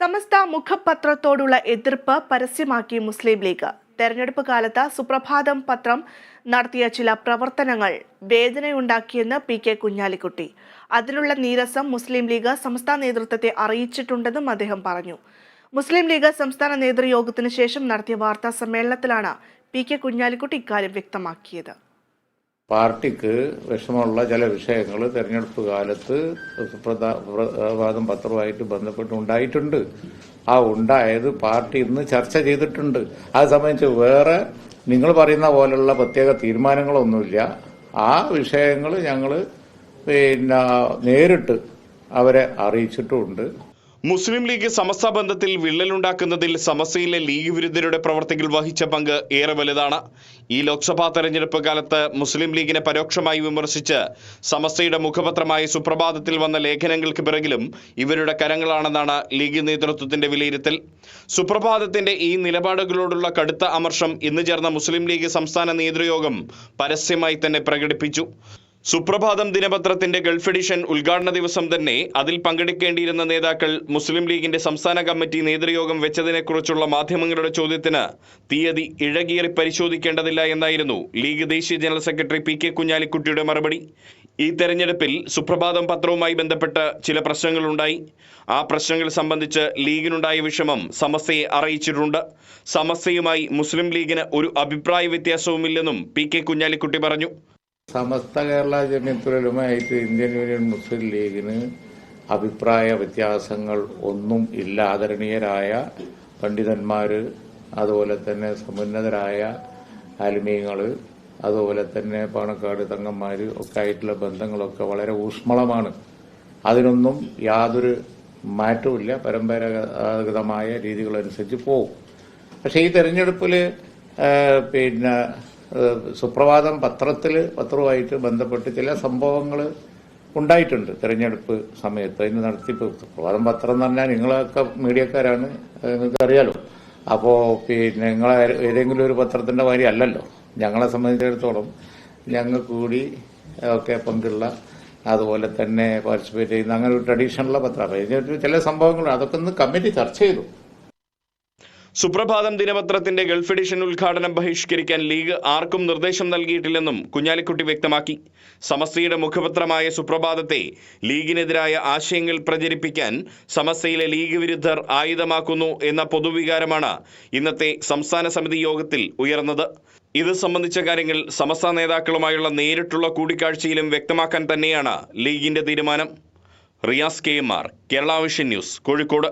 സമസ്ത മുഖപത്രത്തോടുള്ള എതിർപ്പ് പരസ്യമാക്കി മുസ്ലിം ലീഗ്. തെരഞ്ഞെടുപ്പ് കാലത്ത് സുപ്രഭാതം പത്രം നടത്തിയ ചില പ്രവർത്തനങ്ങൾ വേദനയുണ്ടാക്കിയെന്ന് പി കെ കുഞ്ഞാലിക്കുട്ടി. അതിലുള്ള നീരസം മുസ്ലിം ലീഗ് സംസ്ഥാന നേതൃത്വത്തെ അറിയിച്ചിട്ടുണ്ടെന്നും അദ്ദേഹം പറഞ്ഞു. മുസ്ലിം ലീഗ് സംസ്ഥാന നേതൃയോഗത്തിന് ശേഷം നടത്തിയ വാർത്താ സമ്മേളനത്തിലാണ് പി കെ കുഞ്ഞാലിക്കുട്ടി ഇക്കാര്യം വ്യക്തമാക്കിയത്. പാർട്ടിക്ക് വിഷമമുള്ള ചില വിഷയങ്ങൾ തെരഞ്ഞെടുപ്പ് കാലത്ത് സുപ്രഭാതം പത്രവുമായിട്ട് ബന്ധപ്പെട്ട് ഉണ്ടായിട്ടുണ്ട്. ആ ഉണ്ടായത് പാർട്ടി ഇന്ന് ചർച്ച ചെയ്തിട്ടുണ്ട്. അത് സംബന്ധിച്ച് വേറെ നിങ്ങൾ പറയുന്ന പോലുള്ള പ്രത്യേക തീരുമാനങ്ങളൊന്നുമില്ല. ആ വിഷയങ്ങൾ ഞങ്ങൾ പിന്നെ നേരിട്ട് അവരെ അറിയിച്ചിട്ടുമുണ്ട്. മുസ്ലിം ലീഗ് സമസ്ത ബന്ധത്തിൽ വിള്ളലുണ്ടാക്കുന്നതിൽ സമസ്തയിലെ ലീഗ് വിരുദ്ധരുടെ പ്രവർത്തികൾ വഹിച്ച പങ്ക് ഏറെ വലുതാണ്. ഈ ലോക്സഭാ തെരഞ്ഞെടുപ്പ് കാലത്ത് മുസ്ലിം ലീഗിനെ പരോക്ഷമായി വിമർശിച്ച് സമസ്തയുടെ മുഖപത്രമായ സുപ്രഭാതത്തിൽ വന്ന ലേഖനങ്ങൾക്ക് പിറകിലും ഇവരുടെ കരങ്ങളാണെന്നാണ് ലീഗ് നേതൃത്വത്തിന്റെ വിലയിരുത്തൽ. സുപ്രഭാതത്തിന്റെ ഈ നിലപാടുകളോടുള്ള കടുത്ത അമർഷം ഇന്ന് ചേർന്ന മുസ്ലിം ലീഗ് സംസ്ഥാന നേതൃയോഗം പരസ്യമായി തന്നെ പ്രകടിപ്പിച്ചു. സുപ്രഭാതം ദിനപത്രത്തിന്റെ ഗൾഫ് എഡിഷൻ ഉദ്ഘാടന ദിവസം തന്നെ അതിൽ പങ്കെടുക്കേണ്ടിയിരുന്ന നേതാക്കൾ മുസ്ലിം ലീഗിന്റെ സംസ്ഥാന കമ്മിറ്റി നേതൃയോഗം വെച്ചതിനെക്കുറിച്ചുള്ള മാധ്യമങ്ങളുടെ ചോദ്യത്തിന് തീയതി ഇഴകീറി പരിശോധിക്കേണ്ടതില്ല എന്നായിരുന്നു ലീഗ് ദേശീയ ജനറൽ സെക്രട്ടറി പി കെ കുഞ്ഞാലിക്കുട്ടിയുടെ മറുപടി. ഈ തെരഞ്ഞെടുപ്പിൽ സുപ്രഭാതം പത്രവുമായി ബന്ധപ്പെട്ട് ചില പ്രശ്നങ്ങളുണ്ടായി. ആ പ്രശ്നങ്ങൾ സംബന്ധിച്ച് ലീഗിനുണ്ടായ വിഷമം സമസ്തയെ അറിയിച്ചിട്ടുണ്ട്. സമസ്തയുമായി മുസ്ലിം ലീഗിന് ഒരു അഭിപ്രായ വ്യത്യാസവുമില്ലെന്നും പി കെ കുഞ്ഞാലിക്കുട്ടി പറഞ്ഞു. സമസ്ത കേരള ജമ്യത്തുലമയായിട്ട് ഇന്ത്യൻ യൂണിയൻ മുസ്ലിം ലീഗിന് അഭിപ്രായ വ്യത്യാസങ്ങൾ ഒന്നും ഇല്ല. ആദരണീയരായ പണ്ഡിതന്മാർ അതുപോലെ തന്നെ സമുന്നതരായ ആലിമീങ്ങൾ അതുപോലെ തന്നെ പാണക്കാട് തങ്ങന്മാർ ഒക്കെ ആയിട്ടുള്ള ബന്ധങ്ങളൊക്കെ വളരെ ഊഷ്മളമാണ്. അതിനൊന്നും യാതൊരു മാറ്റവുമില്ല. പരമ്പരാഗതമായ രീതികളനുസരിച്ച് പോകും പക്ഷേ ഈ തെരഞ്ഞെടുപ്പിൽ പിന്നെ സുപ്രഭാതം പത്രത്തിൽ പത്രവുമായിട്ട് ബന്ധപ്പെട്ട് ചില സംഭവങ്ങൾ ഉണ്ടായിട്ടുണ്ട് തെരഞ്ഞെടുപ്പ് സമയത്ത്. അതിന് നടത്തിപ്പ് സുപ്രഭാതം പത്രം എന്ന് പറഞ്ഞാൽ നിങ്ങളൊക്കെ മീഡിയക്കാരാണ് നിങ്ങൾക്കറിയാലോ. അപ്പോൾ പിന്നെ നിങ്ങൾ ഏതെങ്കിലും ഒരു പത്രത്തിന്റെ മാതിരി അല്ലല്ലോ. ഞങ്ങളെ സംബന്ധിച്ചിടത്തോളം ഞങ്ങൾക്ക് കൂടി ഒക്കെ പങ്കുള്ള അതുപോലെ തന്നെ പാർട്ടിസിപ്പേറ്റ് ചെയ്യുന്ന അങ്ങനെ ഒരു ട്രഡീഷണലുള്ള പത്രം അപ്പോൾ ഇതിനകത്ത് ചില സംഭവങ്ങൾ അതൊക്കെ ഒന്ന് കമ്മിറ്റി ചർച്ച ചെയ്തു. സുപ്രഭാതം ദിനപത്രത്തിന്റെ ഗൾഫ് എഡിഷൻ ഉദ്ഘാടനം ബഹിഷ്കരിക്കാൻ ലീഗ് ആർക്കും നിർദ്ദേശം നൽകിയിട്ടില്ലെന്നും കുഞ്ഞാലിക്കുട്ടി വ്യക്തമാക്കി. സമസ്തയുടെ മുഖപത്രമായ സുപ്രഭാതത്തെ ലീഗിനെതിരായ ആശയങ്ങൾ പ്രചരിപ്പിക്കാൻ സമസ്തയിലെ ലീഗ് വിരുദ്ധർ ആയുധമാക്കുന്നു എന്ന പൊതുവികാരമാണ് ഇന്നത്തെ സംസ്ഥാന സമിതി യോഗത്തിൽ ഉയർന്നത്. ഇത് സംബന്ധിച്ച കാര്യങ്ങൾ സമസ്ത നേതാക്കളുമായുള്ള നേരിട്ടുള്ള കൂടിക്കാഴ്ചയിലും വ്യക്തമാക്കാൻ തന്നെയാണ് ലീഗിന്റെ തീരുമാനം. Riyas K M R Kerala vision news Kozhikode.